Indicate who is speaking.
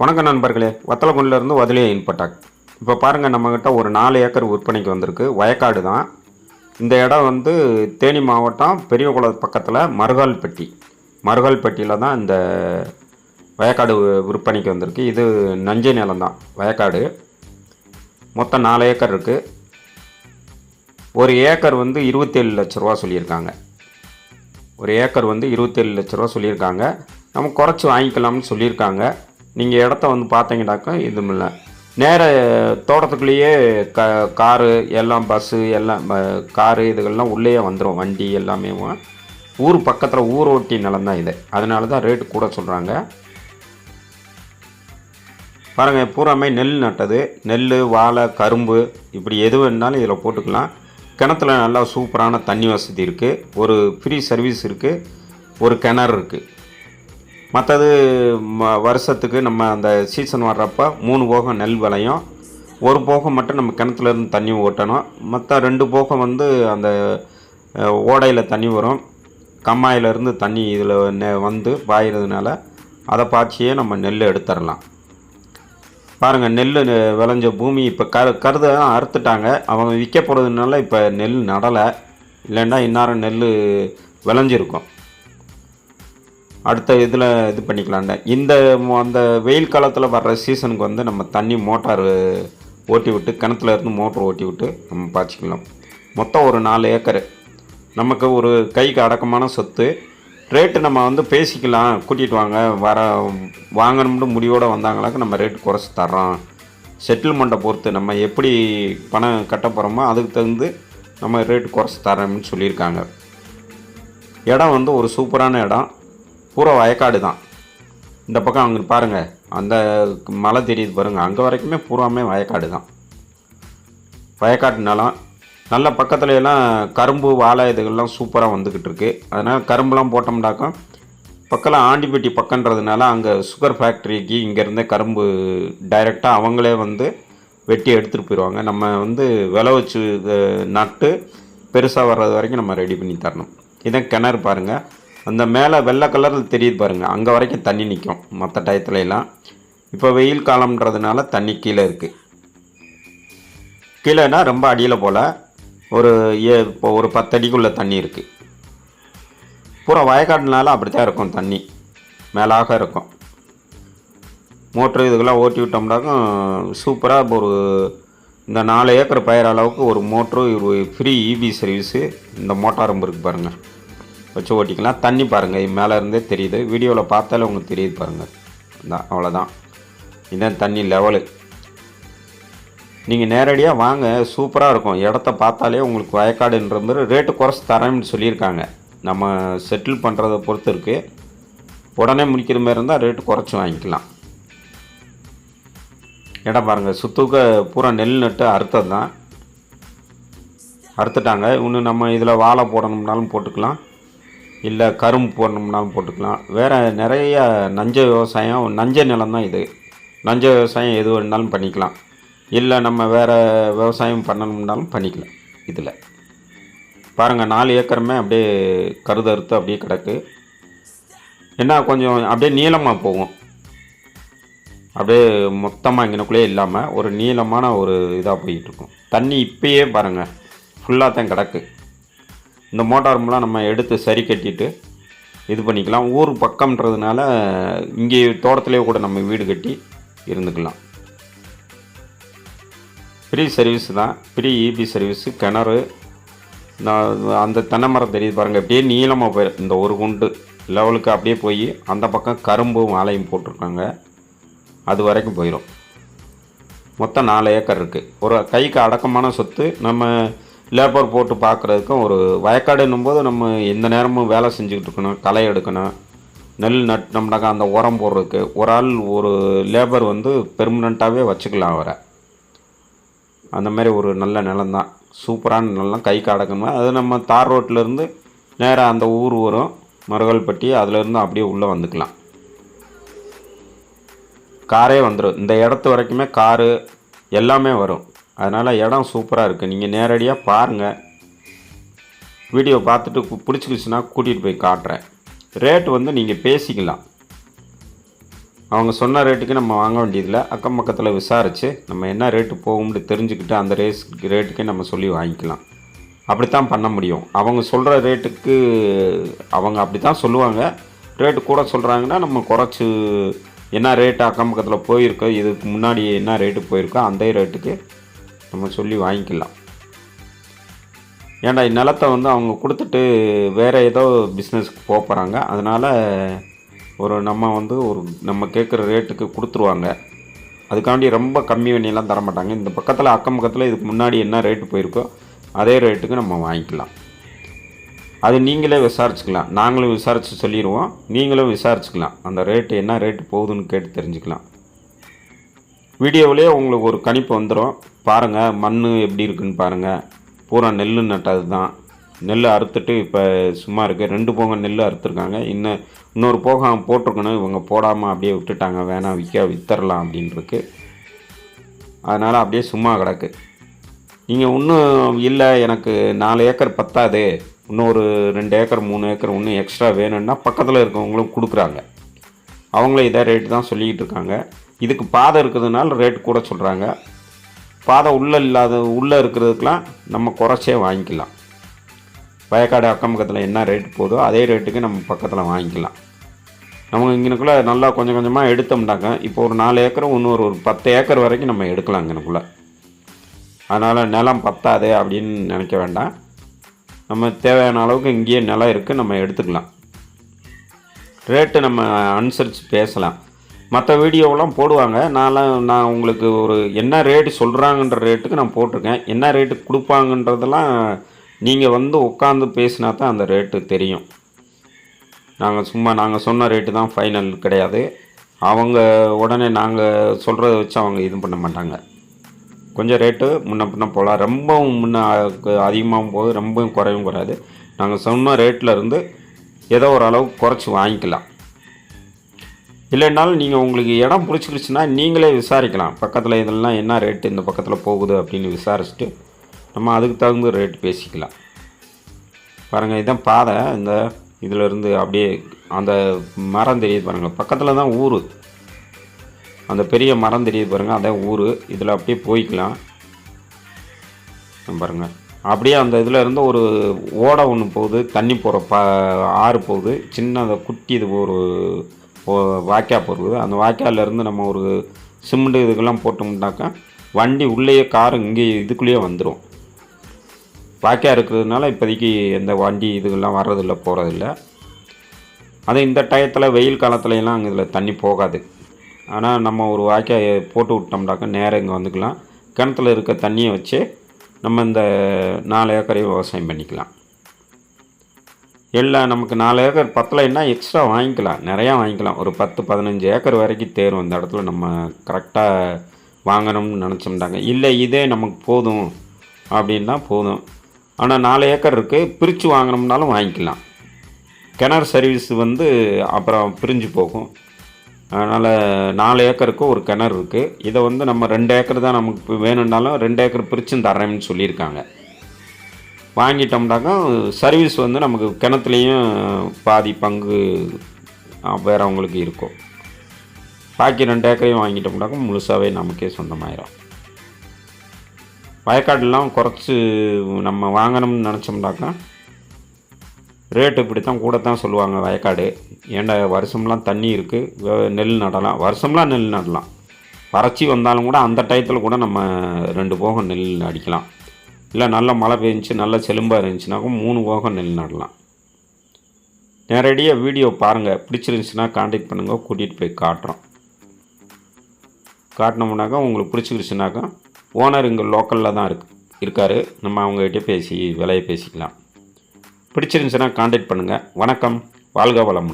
Speaker 1: வணக்கம் நண்பர்களே. வத்தலகுண்டிலேருந்து வதலிய இன்பட்டாக். இப்போ பாருங்கள் நம்மக்கிட்ட ஒரு நாலு ஏக்கர் விற்பனைக்கு வந்திருக்கு. வயக்காடு தான். இந்த இடம் வந்து தேனி மாவட்டம் பெரியகுளம் பக்கத்தில் மருகால்பட்டி மருகால்பட்டியில் தான் இந்த வயக்காடு விற்பனைக்கு வந்திருக்கு. இது நஞ்சை நிலம் தான் வயக்காடு. மொத்தம் நாலு ஏக்கர் இருக்குது ஒரு ஏக்கர் வந்து இருபத்தேழு லட்ச ரூபா சொல்லியிருக்காங்க. ஒரு ஏக்கர் வந்து இருபத்தேழு லட்ச ரூபா சொல்லியிருக்காங்க. நம்ம குறைச்சி வாங்கிக்கலாம்னு சொல்லியிருக்காங்க. நீங்கள் இடத்த வந்து பார்த்தீங்கன்னாக்கா இதுவும் இல்லை. நேர தோட்டத்துக்குள்ளேயே க காரு எல்லாம் பஸ்ஸு எல்லாம் காரு இதுகள்லாம் உள்ளேயே வந்துடும் வண்டி எல்லாமே ஊர் பக்கத்தில் ஊர் ஒட்டி நிலம் தான் இது. அதனால தான் ரேட்டு கூட சொல்கிறாங்க பாருங்கள் பூராமே நெல் நட்டது. நெல் வாழை கரும்பு இப்படி எது வேணாலும் இதில் போட்டுக்கலாம். கிணத்துல நல்லா சூப்பரான தண்ணி வசதி இருக்குது ஒரு ஃப்ரீ சர்வீஸ் இருக்குது ஒரு கிணறு இருக்குது மற்றது வருஷத்துக்கு நம்ம அந்த சீசன் வர்றப்போ மூணு போகம் நெல் விளையும். ஒரு போகம் மட்டும் நம்ம கிணத்துலேருந்து தண்ணி ஓட்டணும் மற்ற ரெண்டு போகம் வந்து அந்த ஓடையில் தண்ணி வரும். கம்மாயிலேருந்து தண்ணி இதில் வந்து பாயிறதுனால அதை பாய்ச்சியே நம்ம நெல் எடுத்துடலாம் பாருங்கள் நெல் விளைஞ்ச பூமி இப்போ கரு கருதை அறுத்துட்டாங்க. அவங்க விற்க போகிறதுனால இப்போ நெல் நடலை. இல்லைன்னா இந்நேரம் நெல் விளைஞ்சிருக்கும். அடுத்த இதில் இது பண்ணிக்கலாண்ட இந்த அந்த வெயில் காலத்தில் வர்ற சீசனுக்கு வந்து நம்ம தண்ணி மோட்டார் ஓட்டி விட்டு கிணத்துல இருந்து மோட்டர் ஓட்டி விட்டு நம்ம பாய்ச்சிக்கலாம். மொத்தம் ஒரு நாலு ஏக்கரு. நமக்கு ஒரு கைக்கு அடக்கமான சொத்து. ரேட்டு நம்ம வந்து பேசிக்கலாம். கூட்டிகிட்டு வாங்க வர வாங்கணும்னு முடிவோடு வந்தாங்களாக்க நம்ம ரேட்டு குறைச்சி தர்றோம். செட்டில்மெண்ட்டை பொறுத்து நம்ம எப்படி பணம் கட்ட போகிறோமோ அதுக்கு தகுந்து நம்ம ரேட்டு குறைச்சி தரோம்னு சொல்லியிருக்காங்க. இடம் வந்து ஒரு சூப்பரான இடம். பூரா வயக்காடு தான். இந்த பக்கம் அங்கே பாருங்கள் அந்த மலை தெரியுது பாருங்கள் அங்கே வரைக்குமே பூராமே வயக்காடு தான். வயக்காட்டு நிலம். நல்ல பக்கத்துல எல்லாம் கரும்பு வாழை இதுகள்லாம் சூப்பராக வந்துக்கிட்டு இருக்கு. அதனால் கரும்புலாம் போட்டோம்னாக்கா பக்கத்தில் ஆண்டிப்பட்டி பக்கன்றதுனால அங்கே சுகர் ஃபேக்ட்ரிக்கு இங்கேருந்தே கரும்பு டைரெக்டாக அவங்களே வந்து வெட்டி எடுத்துகிட்டு போயிடுவாங்க நம்ம வந்து விளை வச்சு நட்டு பெருசாக வர்றது வரைக்கும் நம்ம ரெடி பண்ணி தரணும். இதான் கிணறு பாருங்கள் அந்த மேலே வெள்ளை கலரில் தெரியுது பாருங்கள் அங்கே வரைக்கும் தண்ணி நிற்கும் மற்ற டயத்துல எல்லாம். இப்போ வெயில் காலம்ன்றதுனால தண்ணி கீழே இருக்குது கீழேனா ரொம்ப அடியில் போல். ஒரு ஏ இப்போ ஒரு பத்தடிக்குள்ளே தண்ணி இருக்குது பூரா வயக்காடுனால அப்படி தான் இருக்கும் தண்ணி. மேலாக இருக்கும். மோட்ரு இதுக்கெல்லாம் ஓட்டி விட்டோம்னாக்கும் சூப்பராக ஒரு இந்த நாலு ஏக்கர் பயிர் அளவுக்கு ஒரு மோட்ரு ஒரு ஃப்ரீ இபி சர்வீஸு இந்த மோட்டாரம்பு இருக்குது பாருங்கள் வச்சு ஓட்டிக்கலாம் தண்ணி பாருங்கள் மேலே இருந்தே தெரியுது. வீடியோவில் பார்த்தாலே உங்களுக்கு தெரியுது பாருங்கள் இதான் அவ்வளோதான் இதுதான் தண்ணி லெவலு நீங்கள் நேரடியாக வாங்க சூப்பராக இருக்கும். இடத்த பார்த்தாலே உங்களுக்கு வயக்காடுன்ற மாதிரி ரேட்டு குறைச்சி தரேன்னு சொல்லியிருக்காங்க. நம்ம செட்டில் பண்ணுறதை பொறுத்து இருக்குது உடனே முடிக்கிற மாதிரி இருந்தால் ரேட்டு குறைச்சி வாங்கிக்கலாம். இடம் பாருங்கள் சுத்துக்க பூரா நெல் நட்டு அறுத்தது தான் அறுத்துட்டாங்க. இன்னும் நம்ம இதில் வாழை போடணும்னாலும் போட்டுக்கலாம். இல்லை கரும்பு போடணும்னாலும் போட்டுக்கலாம். வேறு நிறைய நஞ்ச விவசாயம் நஞ்ச நிலம் தான் இது. நஞ்ச விவசாயம் எது வேணாலும் பண்ணிக்கலாம். இல்லை நம்ம வேறு விவசாயம் பண்ணணும்னாலும் பண்ணிக்கலாம் இதில். பாருங்கள் நாலு ஏக்கருமே அப்படியே கருதறுத்து அப்படியே கிடக்கு. என்ன கொஞ்சம் அப்படியே நீளமாக போகும். அப்படியே மொத்தமாக இங்கனக்குள்ளே இல்லாமல் ஒரு நீளமான ஒரு இதாக போயிட்டுருக்கும். தண்ணி இப்பயே பாருங்கள் ஃபுல்லாக தான் கிடக்கு. இந்த மோட்டார்மெலாம் நம்ம எடுத்து சரி கட்டிட்டு இது பண்ணிக்கலாம். ஊர் பக்கம்ன்றதுனால இங்கே தோட்டத்திலே கூட நம்ம வீடு கட்டி இருந்துக்கலாம். ஃப்ரீ சர்வீஸ் தான். ஃப்ரீ இபி சர்வீஸு கிணறு நான் அந்த தென்னை மரம் தெரியுது பாருங்கள் அப்படியே நீளமாக போயிடும் இந்த ஒரு குண்டு லெவலுக்கு அப்படியே போய் அந்த பக்கம் கரும்பும் வாழையும் போட்டிருக்காங்க. அது வரைக்கும் போயிடும் மொத்தம் நாலு ஏக்கர் இருக்குது ஒரு கைக்கு அடக்கமான சொத்து. நம்ம லேபர் போட்டு பார்க்குறதுக்கும் ஒரு வயக்காடுன்னும் போது நம்ம எந்த நேரமும் வேலை செஞ்சுக்கிட்டு இருக்கணும் களை எடுக்கணும் நெல் நட்டினோம்னாக்கா அந்த உரம் போடுறதுக்கு. ஒரு ஆள் ஒரு லேபர் வந்து பெர்மனண்ட்டாகவே வச்சுக்கலாம் அவரை. அந்த மாதிரி ஒரு நல்ல நிலம் தான். சூப்பரான நிலம் கைக்கு அடக்கணும் அது நம்ம தார் ரோட்டிலேருந்து நேராக அந்த ஊர் வரும் மருகல்பட்டி அதுலேருந்து அப்படியே உள்ளே வந்துக்கலாம். காரே வந்துடும் இந்த இடத்து வரைக்குமே காரு எல்லாமே வரும். அதனால் இடம் சூப்பராக இருக்குது நீங்கள் நேரடியாக பாருங்கள் வீடியோ பார்த்துட்டு பிடிச்சிக்கிச்சுன்னா கூட்டிகிட்டு போய் காட்டுறேன். ரேட் வந்து நீங்கள் பேசிக்கலாம். அவங்க சொன்ன ரேட்டுக்கு நம்ம வாங்க வேண்டியதில்லை. அக்கம் பக்கத்தில் விசாரித்து நம்ம என்ன ரேட்டு போகும்னு தெரிஞ்சுக்கிட்டு அந்த ரேஸ் ரேட்டுக்கே நம்ம சொல்லி வாங்கிக்கலாம். அப்படித்தான் பண்ண முடியும். அவங்க சொல்கிற ரேட்டுக்கு அவங்க அப்படி தான் சொல்லுவாங்க. ரேட்டு கூட சொல்கிறாங்கன்னா நம்ம குறைச்சி என்ன ரேட்டு அக்கம் பக்கத்தில் போயிருக்கோ இதுக்கு முன்னாடி என்ன ரேட்டு போயிருக்கோ அந்த ரேட்டுக்கு நம்ம சொல்லி வாங்கிக்கலாம். ஏன்டா நிலத்தை வந்து அவங்க கொடுத்துட்டு வேறு ஏதோ பிஸ்னஸ்க்கு போக போகிறாங்க அதனால் ஒரு நம்ம வந்து ஒரு நம்ம கேட்குற ரேட்டுக்கு கொடுத்துருவாங்க. அதுக்காண்டி ரொம்ப கம்மி பண்ணியெல்லாம் தர மாட்டாங்க இந்த பக்கத்தில் அக்கம் பக்கத்தில் இதுக்கு முன்னாடி என்ன ரேட்டு போயிருக்கோ அதே ரேட்டுக்கு நம்ம வாங்கிக்கலாம். அது நீங்களே விசாரிச்சுக்கலாம். நாங்களும் விசாரித்து சொல்லிடுவோம் நீங்களும் விசாரிச்சுக்கலாம். அந்த ரேட்டு என்ன ரேட்டு போகுதுன்னு கேட்டு தெரிஞ்சுக்கலாம். வீடியோவிலே உங்களுக்கு ஒரு கணிப்பு வந்துடும் பாருங்கள் மண் எப்படி இருக்குன்னு பாருங்கள் பூரா நெல் நட்டது தான். நெல் அறுத்துட்டு இப்போ சும்மா இருக்குது ரெண்டு போகம் நெல் அறுத்துருக்காங்க. இன்னும் இன்னொரு போகம் போட்டிருக்கணும். இவங்க போடாமல் அப்படியே விட்டுட்டாங்க. வேணாம் விற்க வித்தரலாம் அப்படின்ருக்கு. அதனால் அப்படியே சும்மா கிடக்கு. நீங்கள் இன்னும் இல்லை எனக்கு நாலு ஏக்கர் பத்தாது. இன்னொரு ரெண்டு ஏக்கர் மூணு ஏக்கர் இன்னும் எக்ஸ்ட்ரா வேணும்னா பக்கத்தில் இருக்கவங்களும் கொடுக்குறாங்க. அவங்களும் இதே ரேட்டு தான் சொல்லிக்கிட்டு இருக்காங்க. இதுக்கு பாதை இருக்கிறதுனால ரேட் கூட சொல்கிறாங்க பாதை உள்ளே இல்லாத உள்ளே இருக்கிறதுக்கெலாம் நம்ம குறைச்சே வாங்கிக்கலாம். வயக்காடு அக்கம் பக்கத்தில் என்ன ரேட் போதோ அதே ரேட்டுக்கு நம்ம பக்கத்தில் வாங்கிக்கலாம். நம்ம இங்கனுக்குள்ளே நல்லா கொஞ்சம் கொஞ்சமாக எடுத்தோம்னாக்க இப்போ ஒரு நாலு ஏக்கர் இன்னொரு ஒரு பத்து ஏக்கர் வரைக்கும் நம்ம எடுக்கலாம் இங்கனுக்குள்ளே. அதனால் நிலம் பத்தாது அப்படின்னு நினைக்க வேண்டாம். நம்ம தேவையான அளவுக்கு இங்கேயே நிலம் இருக்குது நம்ம எடுத்துக்கலாம். ரேட்டு நம்ம அனுசரித்து பேசலாம். மற்ற வீடியோவெலாம் போடுவாங்க. நான்லாம் நான் உங்களுக்கு ஒரு என்ன ரேட்டு சொல்கிறாங்கன்ற ரேட்டுக்கு நான் போட்டிருக்கேன். என்ன ரேட்டு கொடுப்பாங்கன்றதெல்லாம் நீங்கள் வந்து உட்காந்து பேசினா தான் அந்த ரேட்டு தெரியும். நாங்கள் சும்மா நாங்கள் சொன்ன ரேட்டு தான் ஃபைனல் கிடையாது. அவங்க உடனே நாங்கள் சொல்கிறத வச்சு அவங்க இது பண்ண மாட்டாங்க. கொஞ்சம் ரேட்டு முன்ன பின்ன போகலாம் ரொம்பவும் முன்ன அதிகமாகவும் போகுது ரொம்பவும் குறையும் குறையாது. நாங்கள் சொன்ன ரேட்டில் இருந்து ஏதோ ஒரு அளவுக்கு குறைச்சி வாங்கிக்கலாம். இல்லைனாலும் நீங்கள் உங்களுக்கு இடம் பிடிச்சிருச்சுன்னா நீங்களே விசாரிக்கலாம். பக்கத்தில் இதெல்லாம் என்ன ரேட்டு இந்த பக்கத்தில் போகுது அப்படின்னு விசாரிச்சுட்டு நம்ம அதுக்கு தகுந்த ரேட் பேசிக்கலாம். பாருங்கள் இதுதான் பாதை. இந்த இதிலேருந்து அப்படியே அந்த மரம் தெரியுது பாருங்கள் பக்கத்தில் தான் ஊர். அந்த பெரிய மரம் தெரியுது பாருங்கள் அதான் ஊர். இதில் அப்படியே போய்க்கலாம். பாருங்கள் அப்படியே அந்த இதில் இருந்து ஒரு ஓடை ஒன்று போகுது. தண்ணி போகிற ப ஆறு போகுது. சின்ன அந்த குட்டி இது ஒரு வாய்க்கால் வாய்க்கா அந்த வாய்க்காலேருந்து நம்ம ஒரு சிமெண்ட் இதுக்கெல்லாம் போட்டோம்னாக்கா வண்டி உள்ளேயே கார் இங்கே இதுக்குள்ளேயே வந்துடும் வாய்க்கா இருக்கிறதுனால இப்போதைக்கு எந்த வண்டி இதுக்கெல்லாம் வர்றதில்ல போகிறதில்ல அது இந்த டயத்தில் வெயில் காலத்துலலாம் அங்கே இதில் தண்ணி போகாது. ஆனால் நம்ம ஒரு வாய்க்கால் போட்டு விட்டோம்னாக்கா நேராக இங்கே வந்துக்கலாம். கிணத்துல இருக்க தண்ணியை வச்சு நம்ம இந்த நாலு ஏக்கரையும் விவசாயம் பண்ணிக்கலாம். எல்லாம் நமக்கு நாலு ஏக்கர் பத்தலைன்னா எக்ஸ்ட்ரா வாங்கிக்கலாம். நிறையா வாங்கிக்கலாம். ஒரு பத்து பதினஞ்சு ஏக்கர் வரைக்கும் தேரும் அந்த இடத்துல. நம்ம கரெக்டாக வாங்கணும்னு நினச்சிருந்தாங்க. இல்லை இதே நமக்கு போதும். அப்படின்னா போதும். ஆனால் நாலு ஏக்கர் இருக்குது பிரித்து வாங்கினோம்னாலும் வாங்கிக்கலாம். கிணறு சர்வீஸ் வந்து அப்புறம் பிரிஞ்சு போகும். அதனால் நாலு ஏக்கருக்கு ஒரு கிணறு இருக்குது இதை வந்து நம்ம ரெண்டு ஏக்கர் தான் நமக்கு வேணும்னாலும் ரெண்டு ஏக்கர் பிரிச்சும் தர்றேன்னு சொல்லியிருக்காங்க. வாங்கிட்டோம்னாக்கா சர்வீஸ் வந்து நமக்கு கிணத்துலேயும் பாதி பங்கு வேறவங்களுக்கு இருக்கும். பாக்கி ரெண்டு ஏக்கரையும் வாங்கிட்டோம்னாக்கா முழுசாகவே நமக்கே சொந்தமாயிரும். வயக்காடுலாம் குறைச்சி நம்ம வாங்கணும்னு நினச்சோம்னாக்கா ரேட்டு இப்படி தான் கூட தான் சொல்லுவாங்க வயக்காடு. ஏன்டா வருஷம்லாம் தண்ணி இருக்குது நெல் நடலாம். வருஷம்லாம் நெல் நடலாம். வறட்சி வந்தாலும் கூட அந்த டயத்தில் கூட நம்ம ரெண்டு போகம் நெல் அடிக்கலாம். இல்லை நல்ல மழை பெஞ்சிச்சு நல்ல செலும்பாக இருந்துச்சுனாக்கா மூணு போகம் நெல் நடலாம் நேரடியாக வீடியோ பாருங்கள் பிடிச்சிருந்துச்சுன்னா காண்டாக்ட் பண்ணுங்கள் கூட்டிகிட்டு போய் காட்டுறோம். காட்டினோம்னாக்கா உங்களுக்கு பிடிச்சிருச்சுனாக்கா ஓனர் இங்கே லோக்கலில் தான் இருக்கு இருக்கார். நம்ம அவங்ககிட்ட பேசி விலையை பேசிக்கலாம். பிடிச்சிருந்துச்சுன்னா காண்டாக்ட் பண்ணுங்கள் வணக்கம். வாழ்க வளமுடன்.